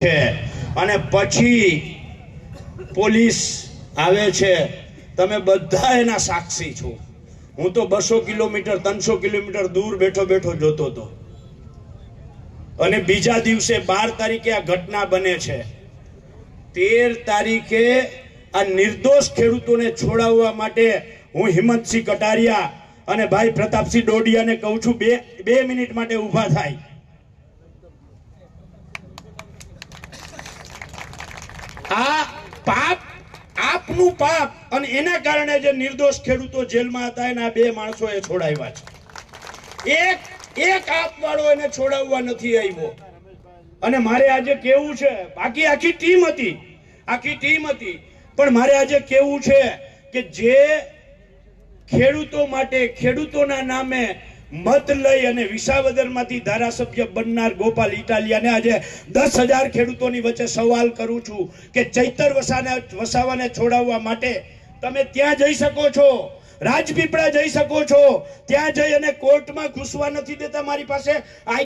છે. અને પછી પોલીસ આવે છે. તમે બધા એના સાક્ષી છો. હું તો બસો કિલોમીટર, ત્રણસો કિલોમીટર દૂર બેઠો બેઠો જોતો હતો. અને બીજા દિવસે બાર તારીખે આ ઘટના બને છે. તેર તારીખે આ નિર્દોષ ખેડૂતોને છોડાવવા માટે હું હિંમતસિંહ કટારિયા અને ભાઈ પ્રતાપસિંહ ડોડિયાને કહું છું, બે બે મિનિટ માટે ઊભા થાય આ પાપ આપનું પાપ અને એના કારણે જે નિર્દોષ ખેડૂતો જેલમાં હતા, એના બે માણસો એ છોડાવ્યા છે. એક એક આપ વાળો એને છોડાવવા નથી આવ્યો. અને મારે આજે કેવું છે, બાકી આખી ટીમ હતી, આખી ટીમ હતી. પણ મારે આજે કેવું છે કે જે ખેડૂતો માટે, ખેડૂતોના નામે મત લઈ અને વિસાવદરમાંથી ધારાસભ્ય બનનાર ગોપાલ ઇટાલિયાને આજે દસ હજાર ખેડૂતોની વચ્ચે સવાલ કરું છું કે ચૈતર વસાને વસાવાને છોડાવવા માટે તમે ત્યાં જઈ શકો છો, રાજપીપળા જઈ શકો છો, ત્યાં જઈ અને કોર્ટમાં ઘૂસવા નથી દેતા મારી પાસે.